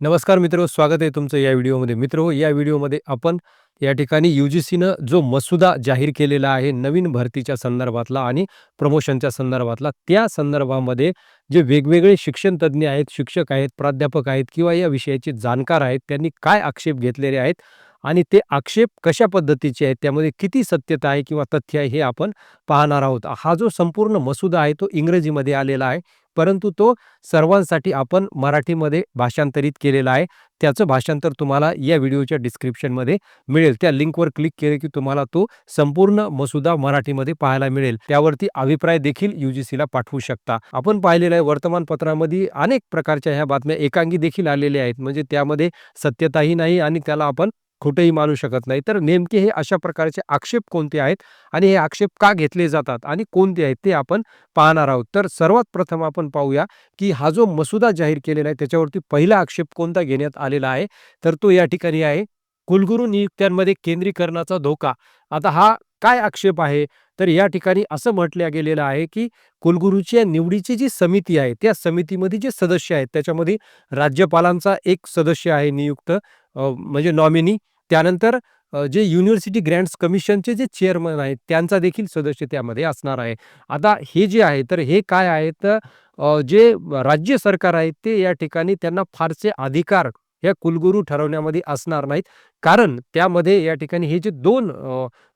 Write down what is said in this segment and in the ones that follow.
नमस्कार मित्र स्वागत आहे तुमचं या व्हिडिओमध्ये. मित्र या व्हिडिओमध्ये आपण या ठिकाणी यू जी सीनं जो मसुदा जाहीर केलेला आहे नवीन भरतीच्या संदर्भातला आणि प्रमोशनच्या संदर्भातला त्या संदर्भामध्ये जे वेगवेगळे शिक्षणतज्ज्ञ आहेत शिक्षक आहेत प्राध्यापक आहेत किंवा या विषयाचे जाणकार आहेत त्यांनी काय आक्षेप घेतलेले आहेत आणि ते आक्षेप कशा पद्धतीचे आहेत त्यामध्ये किती सत्यता आहे किंवा तथ्य आहे हे आपण पाहणार आहोत. हा जो संपूर्ण मसुदा आहे तो इंग्रजीमध्ये आलेला आहे. परंतु तो सर्वांसाठी आपण मराठीमध्ये भाषांतरित केलेला आहे. त्याचं भाषांतर तुम्हाला या व्हिडिओच्या डिस्क्रिप्शनमध्ये मिळेल. त्या लिंकवर क्लिक केले की तुम्हाला तो संपूर्ण मसुदा मराठीमध्ये पाहायला मिळेल. त्यावरती अभिप्राय देखील यू जी सीला पाठवू शकता. आपण पाहिलेलं आहे वर्तमानपत्रामध्ये अनेक प्रकारच्या ह्या बातम्या एकांगी देखील आलेल्या आहेत. म्हणजे त्यामध्ये सत्यताही नाही आणि त्याला आपण खोटंही मानू शकत नाही. तर नेमके हे अशा प्रकारचे आक्षेप कोणते आहेत आणि हे आक्षेप का घेतले जातात आणि कोणते आहेत ते आपण पाहणार आहोत. तर सर्वात प्रथम आपण पाहूया की हा जो मसुदा जाहीर केलेला आहे त्याच्यावरती पहिला आक्षेप कोणता घेण्यात आलेला आहे. तर तो या ठिकाणी आहे. कुलगुरू नियुक्त्यांमध्ये केंद्रीकरणाचा धोका. आता हा काय आक्षेप आहे? तर या ठिकाणी असं म्हटलं गेलेलं आहे की कुलगुरूच्या निवडीची जी समिती आहे त्या समितीमध्ये जे सदस्य आहेत त्याच्यामध्ये राज्यपालांचा एक सदस्य आहे नियुक्त. म्हणजे नॉमिनी. त्यानंतर जे युनिव्हर्सिटी ग्रँट्स कमिशनचे जे चेअरमन आहेत त्यांचा देखील सदस्य त्यामध्ये असणार आहे. आता हे जे आहे तर हे काय आहे तर जे राज्य सरकार आहे ते या ठिकाणी त्यांना फारसे अधिकार या कुलगुरू ठरवण्यामध्ये असणार नाहीत. कारण त्यामध्ये या ठिकाणी हे जे दोन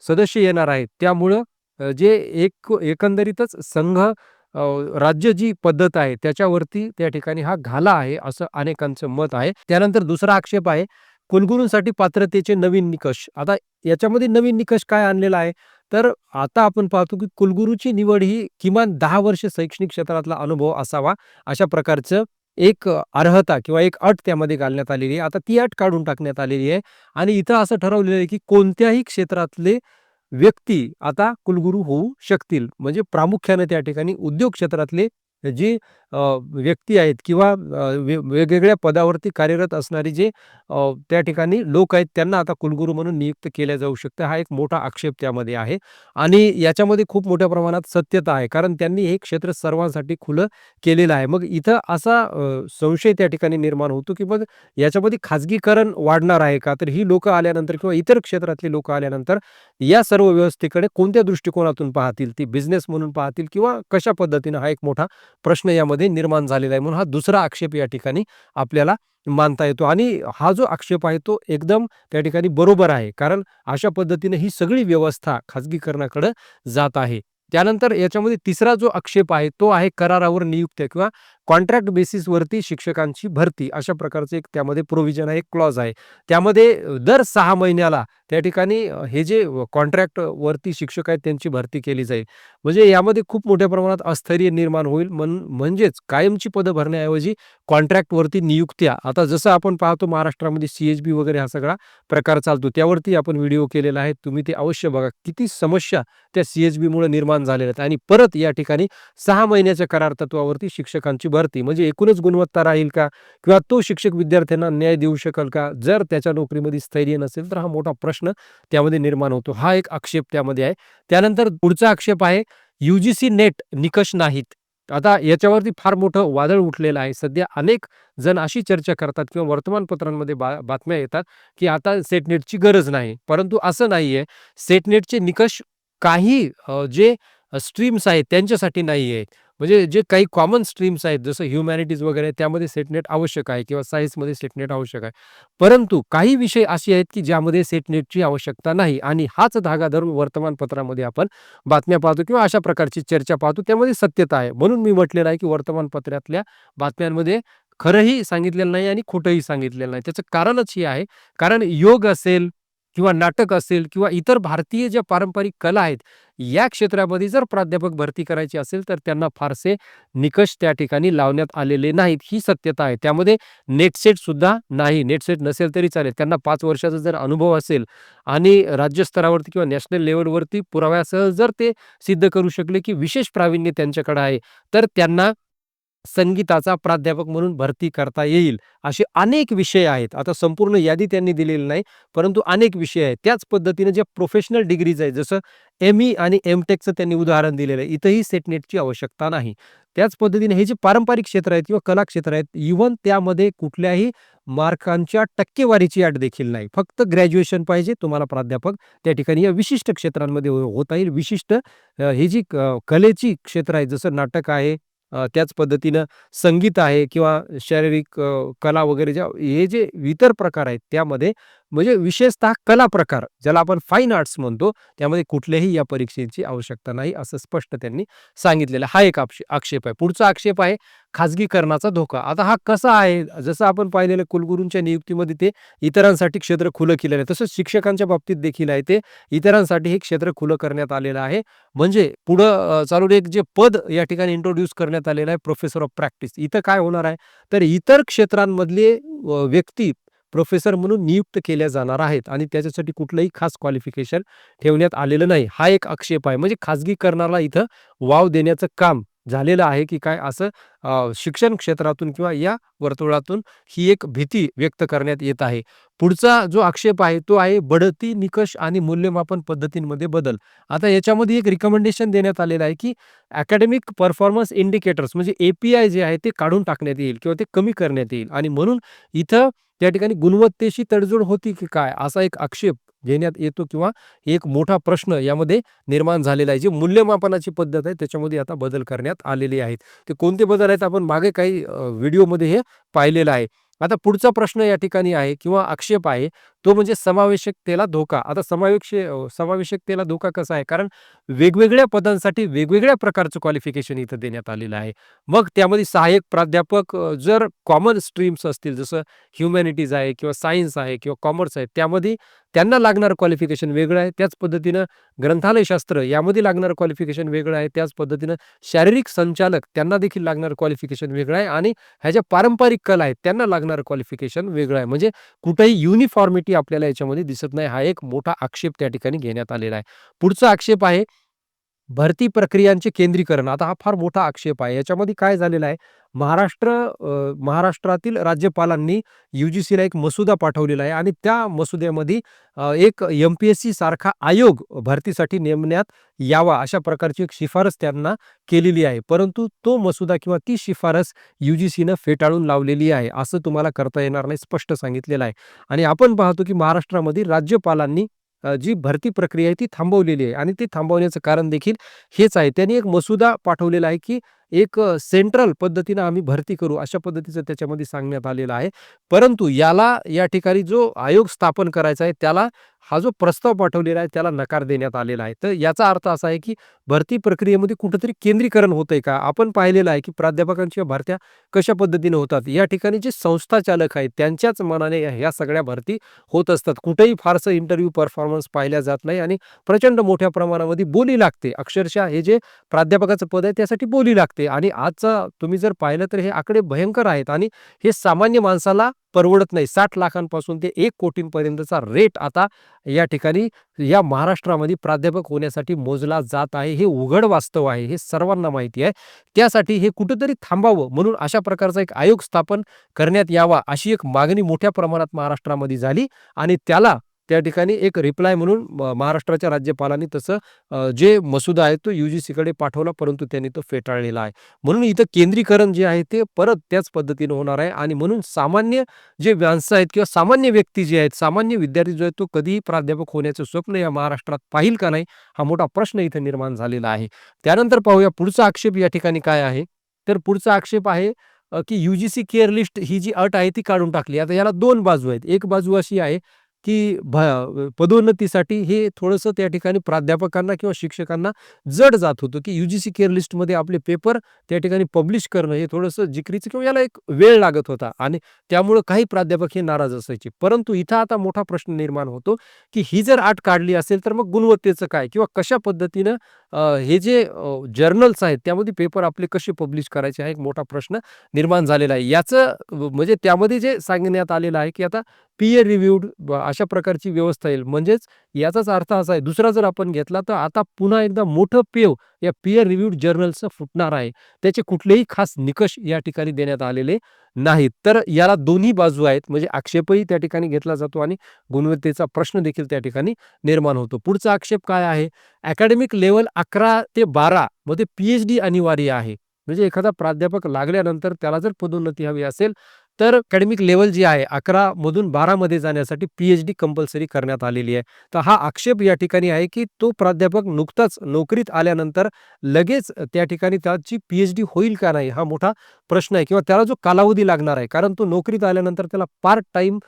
सदस्य येणार आहेत त्यामुळं जे एक एकंदरीतच संघ राज्य जी पद्धत आहे त्याच्यावरती त्या ठिकाणी हा घाला आहे असं अनेकांचं मत आहे. त्यानंतर दुसरा आक्षेप आहे कुलगुरूंसाठी पात्रतेचे नवीन निकष. आता याच्यामध्ये नवीन निकष काय आणलेला आहे? तर आता आपण पाहतो की कुलगुरूची निवड ही किमान दहा वर्ष शैक्षणिक क्षेत्रातला अनुभव असावा अशा प्रकारचं एक अर्हता किंवा एक अट त्यामध्ये घालण्यात आलेली आहे. आता ती अट काढून टाकण्यात आलेली आहे आणि इथं असं ठरवलेलं आहे की कोणत्याही क्षेत्रातले व्यक्ती आता कुलगुरू होऊ शकतील. म्हणजे प्रामुख्याने त्या ठिकाणी उद्योग क्षेत्रातले जी व्यक्ती आहेत किंवा वेगवेगळ्या पदावरती कार्यरत असणारी जे त्या ठिकाणी लोक आहेत त्यांना आता कुलगुरू म्हणून नियुक्त केल्या जाऊ शकते. हा एक मोठा आक्षेप त्यामध्ये आहे. आणि याच्यामध्ये खूप मोठ्या प्रमाणात सत्यता आहे. कारण त्यांनी हे क्षेत्र सर्वांसाठी खुलं केलेलं आहे. मग इथं असा संशय त्या ठिकाणी निर्माण होतो की मग याच्यामध्ये खाजगीकरण वाढणार आहे का? तर ही लोक आल्यानंतर किंवा इतर क्षेत्रातली लोक आल्यानंतर या सर्व व्यवस्थेकडे कोणत्या दृष्टिकोनातून पाहतील? ती बिझनेस म्हणून पाहतील किंवा कशा पद्धतीनं हा एक मोठा प्रश्न यामध्ये निर्माण झालेला आहे. म्हणून हा दुसरा आक्षेप या ठिकाणी आपल्याला मानता येतो. आणि हा जो आक्षेप आहे तो एकदम त्या ठिकाणी बरोबर आहे. कारण अशा पद्धतीने ही सगळी व्यवस्था खाजगीकरणाकडे जात आहे. त्यानंतर याच्यामध्ये तिसरा जो आक्षेप आहे तो आहे करारावर नियुक्त किंवा कॉन्ट्रॅक्ट बेसिसवरती शिक्षकांची भरती. अशा प्रकारचं एक त्यामध्ये प्रोव्हिजन आहे एक क्लॉज आहे. त्यामध्ये दर सहा महिन्याला त्या ठिकाणी हे जे कॉन्ट्रॅक्ट वरती शिक्षक आहेत त्यांची भरती केली जाईल. म्हणजे यामध्ये खूप मोठ्या प्रमाणात अस्थैर्य निर्माण होईल. मन म्हणजेच कायमची पदं भरण्याऐवजी कॉन्ट्रॅक्टवरती नियुक्त्या. आता जसं आपण पाहतो महाराष्ट्रामध्ये सी एच बी वगैरे हा सगळा प्रकार चालतो. त्यावरती आपण व्हिडिओ केलेला आहे. तुम्ही ते अवश्य बघा. किती समस्या त्या सी एच बीमुळे निर्माण झालेल्या आहेत. आणि परत या ठिकाणी सहा महिन्याच्या करार तत्वावरती शिक्षकांची भरती म्हणजे एकूणच गुणवत्ता राहील का? किंवा तो शिक्षक विद्यार्थ्यांना न्याय देऊ शकेल का? जर त्याच्या नोकरीमध्ये स्थैर्य नसेल तर हा मोठा प्रश्न त्यामध्ये निर्माण होतो. हा एक आक्षेप त्यामध्ये आहे. त्यानंतर पुढचा आक्षेप आहे युजीसी नेट निकष नाहीत. आता याच्यावरती फार मोठं वादळ उठलेलं आहे. सध्या अनेक जण अशी चर्चा करतात किंवा वर्तमानपत्रांमध्ये बा बातम्या येतात की आता सेटनेटची गरज नाही. परंतु असं नाही आहे सेटनेटचे निकष काही जे स्ट्रीम्स आहेत त्यांच्यासाठी नाही आहेत म्हणजे जे काही कॉमन स्ट्रीम्स आहेत जसं ह्युमॅनिटीज वगैरे त्यामध्ये सेटनेट आवश्यक आहे किंवा सायन्समध्ये सेटनेट आवश्यक आहे. परंतु काही विषय असे आहेत की ज्यामध्ये सेटनेटची आवश्यकता नाही आणि हाच धागा धरून वर्तमानपत्रामध्ये आपण बातम्या पाहतो किंवा अशा प्रकारची चर्चा पाहतो त्यामध्ये सत्यता आहे. म्हणून मी म्हटलेलं आहे की वर्तमानपत्रातल्या बातम्यांमध्ये खरंही सांगितलेलं नाही आणि खोटंही सांगितलेलं नाही. त्याचं कारणच हे आहे. कारण योग असेल किंवा नाटक असेल किंवा इतर भारतीय ज्या पारंपरिक कला आहेत या क्षेत्रामध्ये जर प्राध्यापक भरती करायची असेल तर त्यांना फारसे निकष त्या ठिकाणी लावण्यात आलेले नाहीत. ही सत्यता आहे. त्यामध्ये नेटसेट सुद्धा नाही. नेटसेट नसेल तरी चालेल. त्यांना पाच वर्षाचा जर अनुभव असेल आणि राज्यस्तरावरती किंवा नॅशनल लेवलवरती पुराव्यासह जर ते सिद्ध करू शकले की विशेष प्रावीण्य त्यांच्याकडे आहे तर त्यांना संगीताचा प्राध्यापक म्हणून भरती करता येईल असे अनेक विषय आहेत आता संपूर्ण यादी त्यांनी दिलेली नाही परंतु अनेक विषय आहेत त्याच पद्धतीने ज्या प्रोफेशनल डिग्रीज आहेत जसं एम ई आणि एम टेकचं त्यांनी उदाहरण दिलेलं आहे इथंही सेटनेटची आवश्यकता नाही त्याच पद्धतीने हे जे पारंपरिक क्षेत्र आहेत किंवा कला क्षेत्र आहेत इव्हन त्यामध्ये कुठल्याही मार्कांच्या टक्केवारीची अट देखील नाही. फक्त ग्रॅज्युएशन पाहिजे तुम्हाला प्राध्यापक त्या ठिकाणी या विशिष्ट क्षेत्रांमध्ये हो होता येईल. विशिष्ट ही जी क कलेची क्षेत्र आहे जसं नाटक आहे त्याच पद्धतीनं संगीत आहे किंवा शारीरिक कला वगैरे ज्या हे जे इतर प्रकार आहेत त्यामध्ये म्हणजे विशेषतः कला प्रकार ज्याला आपण फाईन आर्ट्स म्हणतो त्यामध्ये कुठल्याही या परीक्षेची आवश्यकता नाही असं स्पष्ट त्यांनी सांगितलेलं हा एक आक्षेप आहे. पुढचा आक्षेप आहे खाजगीकरणाचा धोका. आता हा कसा आहे? जसं आपण पाहिलेलं कुलगुरूंच्या नियुक्तीमध्ये ते इतरांसाठी क्षेत्र खुलं केलेलं आहे. तसंच शिक्षकांच्या बाबतीत देखील आहे ते इतरांसाठी हे क्षेत्र खुलं करण्यात आलेलं आहे. म्हणजे पुढं चालू चालून एक जे पद या ठिकाणी इंट्रोड्यूस करण्यात आलेलं आहे प्रोफेसर ऑफ प्रॅक्टिस. इथं काय होणार आहे? तर इतर क्षेत्रांमधले व्यक्ती प्रोफेसर म्हणून नियुक्त केल्या जाणार आहेत आणि त्याच्यासाठी कुठलंही खास क्वालिफिकेशन ठेवण्यात आलेलं नाही. हा एक आक्षेप आहे. म्हणजे खाजगीकरणाला इथं वाव देण्याचं काम झालेलं आहे की काय असं शिक्षण क्षेत्रातून किंवा या वर्तुळातून ही एक भीती व्यक्त करण्यात येत आहे. पुढचा जो आक्षेप आहे तो आहे बढती निकष आणि मूल्यमापन पद्धतींमध्ये बदल. आता याच्यामध्ये एक रिकमेंडेशन देण्यात आलेलं आहे की अकॅडमिक परफॉर्मन्स इंडिकेटर्स म्हणजे ए-पी-आय जे आहे ते काढून टाकण्यात येईल किंवा ते कमी करण्यात येईल आणि म्हणून इथं त्या ठिकाणी गुणवत्तेशी तडजोड होती की काय? असा एक आक्षेप घेण्यात येतो किंवा एक मोठा प्रश्न यामध्ये निर्माण झालेला आहे. जी मूल्यमापनाची पद्धत आहे त्याच्यामध्ये आता बदल करण्यात आलेले आहेत. ते कोणते बदल आहेत आपण मागे काही व्हिडिओमध्ये हे पाहिलेलं आहे. आता पुढचा प्रश्न या ठिकाणी आहे किंवा आक्षेप आहे तो म्हणजे समावेशकतेला धोका. आता समावेश समावेशकतेला धोका कसा आहे? कारण वेगवेगळ्या पदांसाठी वेगवेगळ्या प्रकारचं क्वालिफिकेशन इथं देण्यात आलेलं आहे. मग त्यामध्ये सहाय्यक प्राध्यापक जर कॉमन स्ट्रीम्स असतील जसं ह्युमॅनिटीज आहे किंवा सायन्स आहे किंवा कॉमर्स आहे त्यामध्ये त्यांना लागणारं क्वालिफिकेशन वेगळं आहे. त्याच पद्धतीनं ग्रंथालयशास्त्र यामध्ये लागणारं क्वालिफिकेशन वेगळं आहे. त्याच पद्धतीनं शारीरिक संचालक त्यांना देखील लागणारं क्वालिफिकेशन वेगळं आहे आणि ह्या ज्या पारंपरिक कला आहेत त्यांना लागणारं क्वालिफिकेशन वेगळं आहे. म्हणजे कुठेही युनिफॉर्मिटी आपल्याला याच्यामध्ये दिसत नाही. हा एक मोठा आक्षेप त्या ठिकाणी घेण्यात आलेला आहे. पुढचा आक्षेप आहे भरती प्रक्रियांचे केंद्रीकरण. आता हा फार मोठा आक्षेप आहे. याच्यामध्ये काय झालेलं आहे महाराष्ट्र महाराष्ट्रातील राज्यपालांनी यू-जी-सीला एक मसुदा पाठवलेला आहे आणि त्या मसुद्यामध्ये एक एम-पी-एस-सी सारखा आयोग भरतीसाठी नेमण्यात यावा अशा प्रकारची एक शिफारस त्यांना केलेली आहे. परंतु तो मसुदा किंवा ती शिफारस यू-जी-सीनं फेटाळून लावलेली आहे. असं तुम्हाला करता येणार नाही स्पष्ट सांगितलेलं आहे. आणि आपण पाहतो की महाराष्ट्रामध्ये राज्यपालांनी जी भरती प्रक्रिया आहे ती थांबवलेली आहे आणि ती थांबवण्याचं कारण देखील हेच आहे. त्यांनी एक मसुदा पाठवलेला आहे की एक सेंट्रल पद्धतीनं आम्ही भरती करू अशा पद्धतीचं त्याच्यामध्ये सांगण्यात आलेलं आहे. परंतु याला या ठिकाणी जो आयोग स्थापन करायचा आहे त्याला हा जो प्रस्ताव पाठवलेला आहे त्याला नकार देण्यात आलेला आहे. तर याचा अर्थ असा आहे की भरती प्रक्रियेमध्ये कुठंतरी केंद्रीकरण होतंय का? आपण पाहिलेलं आहे की प्राध्यापकांच्या भरत्या कशा पद्धतीनं होतात. या ठिकाणी जे संस्थाचालक आहेत त्यांच्याच मनाने ह्या सगळ्या भरती होत असतात. कुठेही फारसं इंटरव्ह्यू परफॉर्मन्स पाहिल्या जात नाही आणि प्रचंड मोठ्या प्रमाणामध्ये बोली लागते. अक्षरशः हे जे प्राध्यापकाचं पद आहे त्यासाठी बोली लागते आणि आजचा तुम्ही जर पाहिलं तर हे आकडे भयंकर आहेत आणि हे सामान्य माणसाला परवडत नाही. साठ लाखांपासून ते एक कोटींपर्यंतचा रेट आता या ठिकाणी या महाराष्ट्रामध्ये प्राध्यापक होण्यासाठी मोजला जात आहे. हे उघड वास्तव आहे. हे सर्वांना माहिती आहे. त्यासाठी हे कुठंतरी थांबावं म्हणून अशा प्रकारचा एक आयोग स्थापन करण्यात यावा अशी एक मागणी मोठ्या प्रमाणात महाराष्ट्रामध्ये झाली आणि त्याला त्या ठिकाणी एक रिप्लाय म्हणून महाराष्ट्राच्या राज्यपालांनी तसं जे मसुदा आहे तो यू-जी-सीकडे पाठवला परंतु त्यांनी तो फेटाळलेला आहे. म्हणून इथं केंद्रीकरण जे आहे ते परत त्याच पद्धतीनं होणार आहे आणि म्हणून सामान्य जे माणसं आहेत किंवा सामान्य व्यक्ती जे आहेत, सामान्य विद्यार्थी जो आहे तो कधीही प्राध्यापक होण्याचं स्वप्न या महाराष्ट्रात पाहील का नाही? हा मोठा प्रश्न इथे निर्माण झालेला आहे. त्यानंतर पाहूया पुढचा आक्षेप या ठिकाणी काय आहे? तर पुढचा आक्षेप आहे की यू-जी-सी केअर लिस्ट ही जी अट आहे ती काढून टाकली. आता याला दोन बाजू आहेत. एक बाजू अशी आहे की भ पदोन्नतीसाठी हे थोडंसं त्या ठिकाणी प्राध्यापकांना किंवा शिक्षकांना जड जात होतं की यू-जी-सी केअर लिस्टमध्ये आपले पेपर त्या ठिकाणी पब्लिश करणं हे थोडंसं जिकरीचं किंवा याला एक वेळ लागत होता आणि त्यामुळं काही प्राध्यापक हे नाराज असायचे. परंतु इथं आता मोठा प्रश्न निर्माण होतो की ही जर आट काढली असेल तर मग गुणवत्तेचं काय? किंवा कशा पद्धतीनं हे जे जर्नल्स आहेत त्यामध्ये पेपर आपले कसे पब्लिश करायचे हा एक मोठा प्रश्न निर्माण झालेला आहे. याचं म्हणजे त्यामध्ये जे सांगण्यात आलेलं आहे की आता पीअर रिव्ह्यूड अशा प्रकारची व्यवस्था येईल. म्हणजेच याचाच अर्थ असा आहे दुसरा जर आपण घेतला तर आता पुन्हा एकदा मोठं पेव या पीयर रिव्ह्यूड जर्नल्सचं फुटणार आहे. त्याचे कुठलेही खास निकष या ठिकाणी देण्यात आलेले नाहीत. तर याला दोन्ही बाजू आहेत. म्हणजे आक्षेपही त्या ठिकाणी घेतला जातो आणि गुणवत्तेचा प्रश्न देखील त्या ठिकाणी निर्माण होतो. पुढचा आक्षेप काय आहे? अकॅडमिक लेवल अकरा ते 12 मध्ये पी-एच-डी अनिवार्य आहे. म्हणजे एखादा प्राध्यापक लागल्यानंतर त्याला जर पदोन्नती हवी असेल तर अकॅडमिक लेवल जी आहे अकरा मधून बारामध्ये जाण्यासाठी पी एच डी कंपल्सरी करण्यात आलेली आहे. तर हा आक्षेप या ठिकाणी आहे की तो प्राध्यापक नुकताच नोकरीत आल्यानंतर लगेच त्या ठिकाणी त्याची पी एच डी होईल का नाही हा मोठा प्रश्न आहे किंवा त्याला जो कालावधी लागणार आहे कारण तो नोकरीत आल्यानंतर त्याला part time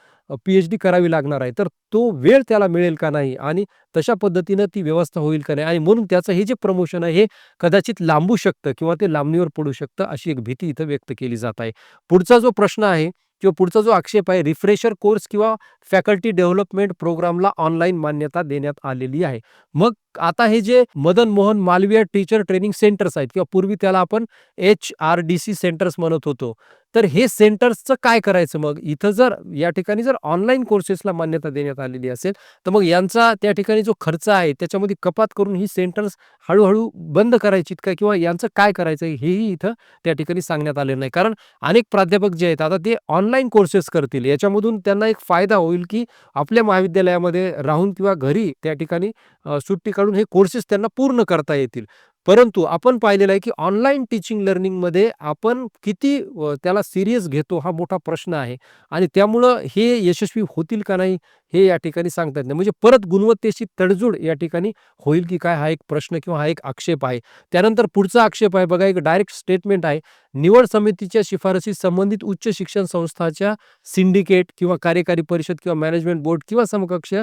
P H D करावी लागणार आहे. तर तो वेळ त्याला मिळेल का नाही आणि तशा पद्धतीनं ती व्यवस्था होईल का नाही आणि म्हणून त्याचं हे जे प्रमोशन आहे हे कदाचित लांबू शकतं किंवा ते लांबणीवर पडू शकतं अशी एक भीती इथं व्यक्त केली जात आहे. पुढचा जो प्रश्न आहे किंवा पुढचा जो आक्षेप आहे रिफ्रेशर कोर्स किंवा फॅकल्टी डेव्हलपमेंट प्रोग्रामला ऑनलाईन मान्यता देण्यात आलेली आहे. मग आता हे जे Madan Mohan Malviya teacher training centres आहेत किंवा पूर्वी त्याला आपण H R D C centres म्हणत होतो. तर हे सेंटर्सचं काय करायचं मग? इथं जर या ठिकाणी जर ऑनलाईन कोर्सेसला मान्यता देण्यात आलेली असेल तर मग यांचा त्या ठिकाणी जो खर्च आहे त्याच्यामध्ये कपात करून ही सेंटर्स हळूहळू बंद करायची का? किंवा यांचं काय करायचं हेही इथं त्या ठिकाणी सांगण्यात आलेलं नाही. कारण अनेक प्राध्यापक जे आहेत आता ते ऑनलाईन कोर्सेस करतील. याच्यामधून त्यांना एक फायदा होईल की आपल्या महाविद्यालयामध्ये राहून किंवा घरी त्या ठिकाणी सुट्टी काढून हे कोर्सेस त्यांना पूर्ण करता येतील. परंतु आपण पाहिलेलं आहे की ऑनलाईन टीचिंग लर्निंगमध्ये आपण किती त्याला सिरियस घेतो हा मोठा प्रश्न आहे. आणि त्यामुळं हे यशस्वी होतील का नाही हे या ठिकाणी सांगता येत नाही. म्हणजे परत गुणवत्तेची तडजोड या ठिकाणी होईल की काय हा एक प्रश्न किंवा हा एक आक्षेप आहे. त्यानंतर पुढचा आक्षेप आहे बघा एक डायरेक्ट स्टेटमेंट आहे. निवड समितीच्या शिफारसी संबंधित उच्च शिक्षण संस्थाच्या सिंडिकेट किंवा कार्यकारी परिषद किंवा मॅनेजमेंट बोर्ड किंवा समकक्ष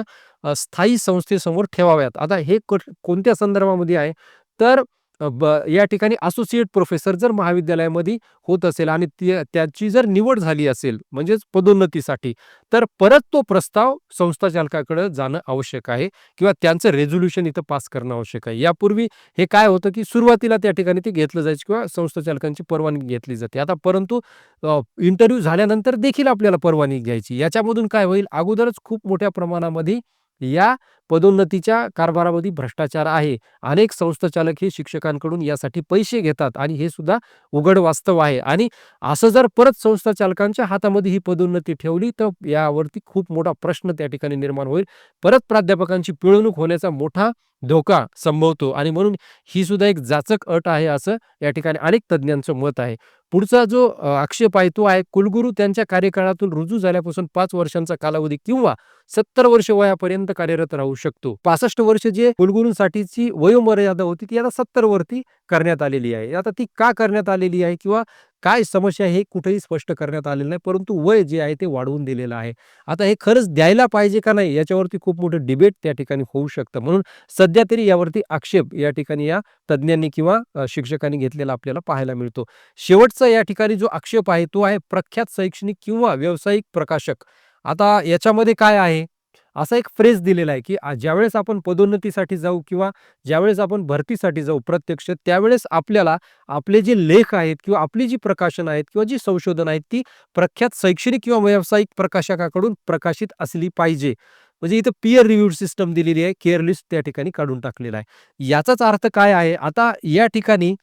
स्थायी संस्थेसमोर ठेवाव्यात. आता हे कोणत्या संदर्भामध्ये आहे? तर ब या ठिकाणी असोसिएट प्रोफेसर जर महाविद्यालयामध्ये होत असेल आणि त्याची जर निवड झाली असेल म्हणजेच पदोन्नतीसाठी तर परत तो प्रस्ताव संस्थाचालकाकडे जाणं आवश्यक आहे किंवा त्यांचं रेझोल्युशन इथं पास करणं आवश्यक आहे. यापूर्वी हे काय होतं की सुरुवातीला त्या ठिकाणी ते घेतलं जायचं किंवा संस्था चालकांची परवानगी घेतली जाते. आता परंतु इंटरव्ह्यू झाल्यानंतर देखील आपल्याला परवानगी घ्यायची. याच्यामधून काय होईल? अगोदरच खूप मोठ्या प्रमाणामध्ये या पदोन्नतीच्या कारभारामध्ये भ्रष्टाचार आहे. अनेक संस्थाचालक हे शिक्षकांकडून यासाठी पैसे घेतात आणि हे सुद्धा उघड वास्तव आहे. आणि असं जर परत संस्था चालकांच्या हातामध्ये ही पदोन्नती ठेवली तर यावरती खूप मोठा प्रश्न त्या ठिकाणी निर्माण होईल. परत प्राध्यापकांची पिळवणूक होण्याचा मोठा धोका संभवतो आणि म्हणून ही सुद्धा एक जाचक अट आहे असं या ठिकाणी अनेक तज्ज्ञांचं मत आहे. पुढचा जो आक्षेप आहे तो आहे कुलगुरू त्यांच्या कार्यकाळातून रुजू झाल्यापासून पाच वर्षांचा कालावधी किंवा सत्तर वर्ष वयापर्यंत कार्यरत राहू शकतो. पासष्ट वर्ष जे कुलगुरूंसाठीची वयोमर्यादा होती ती आता सत्तर वरती करण्यात आलेली आहे. आता ती का करण्यात आलेली आहे किंवा काय समस्या हे कुठेही स्पष्ट करण्यात आलेलं नाही परंतु वय जे आहे ते वाढवून दिलेलं आहे. आता हे खरंच द्यायला पाहिजे का नाही याच्यावरती खूप मोठं डिबेट त्या ठिकाणी होऊ शकतं. म्हणून सध्या तरी यावरती आक्षेप या ठिकाणी या तज्ज्ञांनी किंवा शिक्षकांनी घेतलेला आपल्याला पाहायला मिळतो. शेवटचा या ठिकाणी जो आक्षेप आहे तो आहे प्रख्यात शैक्षणिक किंवा व्यावसायिक प्रकाशक. आता याच्यामध्ये काय आहे? असा एक फ्रेज दिलेला आहे की ज्यावेळेस आपण पदोन्नतीसाठी जाऊ किंवा ज्यावेळेस आपण भरतीसाठी जाऊ प्रत्यक्ष त्यावेळेस आपल्याला आपले जे लेख आहेत किंवा आपली जी प्रकाशन आहेत किंवा जी संशोधन आहेत ती प्रख्यात शैक्षणिक किंवा व्यावसायिक प्रकाशकाकडून प्रकाशित असली पाहिजे. म्हणजे इथं पियर रिव्ह्यू सिस्टम दिलेली आहे केअर लिस्ट त्या ठिकाणी काढून टाकलेला आहे. याचाच अर्थ काय आहे? आता या ठिकाणी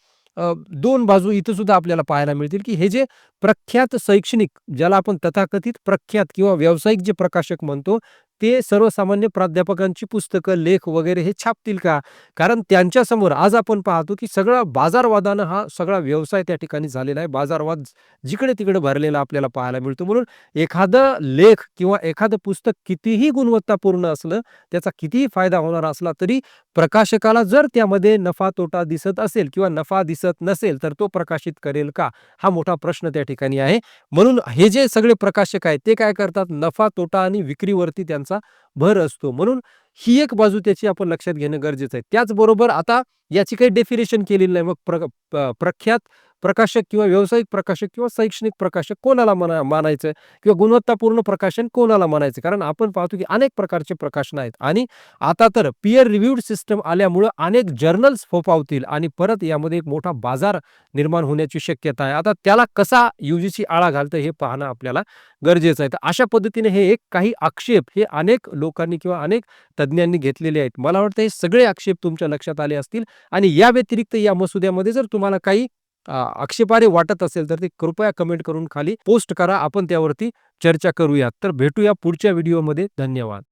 दोन बाजू इथं सुद्धा आपल्याला पाहायला मिळतील की हे जे प्रख्यात शैक्षणिक ज्याला आपण तथाकथित प्रख्यात किंवा व्यावसायिक जे प्रकाशक म्हणतो ते सर्वसामान्य प्राध्यापकांची पुस्तकं लेख वगैरे हे छापतील का? कारण त्यांच्यासमोर आज आपण पाहतो की सगळा बाजारवादानं हा सगळा व्यवसाय त्या ठिकाणी झालेला आहे. बाजारवाद जिकडे तिकडे भरलेला आपल्याला पाहायला मिळतो. म्हणून एखादं लेख किंवा एखादं पुस्तक कितीही गुणवत्तापूर्ण असलं त्याचा कितीही फायदा होणार असला तरी प्रकाशकाला जर त्यामध्ये नफा तोटा दिसत असेल किंवा नफा दिसत नसेल तर तो प्रकाशित करेल का? हा मोठा प्रश्न त्या ठिकाणी आहे. म्हणून हे जे सगळे प्रकाशक आहेत ते काय करतात? नफा तोटा आणि विक्रीवरती त्यांचा भर असतो. म्हणून ही एक बाजू त्याची आपण लक्षात घेणं गरजेचं आहे. त्याचबरोबर आता याची काही डेफिनेशन केलेली नाही. मग प्र प्रख्यात प्रकाशक किंवा व्यावसायिक प्रकाशक किंवा शैक्षणिक प्रकाशक कोणाला म्हणा मानायचं? किंवा गुणवत्तापूर्ण प्रकाशन कोणाला मानायचं? कारण आपण पाहतो की अनेक प्रकारचे प्रकाशन आहेत. आणि आता तर पियर रिव्ह्यूड सिस्टम आल्यामुळं अनेक जर्नल्स फोपावतील आणि परत यामध्ये एक मोठा बाजार निर्माण होण्याची शक्यता आहे. आता त्याला कसा युजीसी आळा घालतं हे पाहणं आपल्याला गरजेचं आहे. तर अशा पद्धतीने हे एक काही आक्षेप हे अनेक लोकांनी किंवा अनेक तज्ज्ञांनी घेतलेले आहेत. मला वाटतं हे सगळे आक्षेप तुमच्या लक्षात आले असतील. आणि या व्यतिरिक्त या मसुद्यामध्ये जर तुम्हाला काही आक्षेपारे वाटत असेल तर ते कृपया कमेंट करून खाली पोस्ट करा. आपण त्यावरती चर्चा करूयात तर भेटूया पुढच्या व्हिडिओमध्ये. धन्यवाद.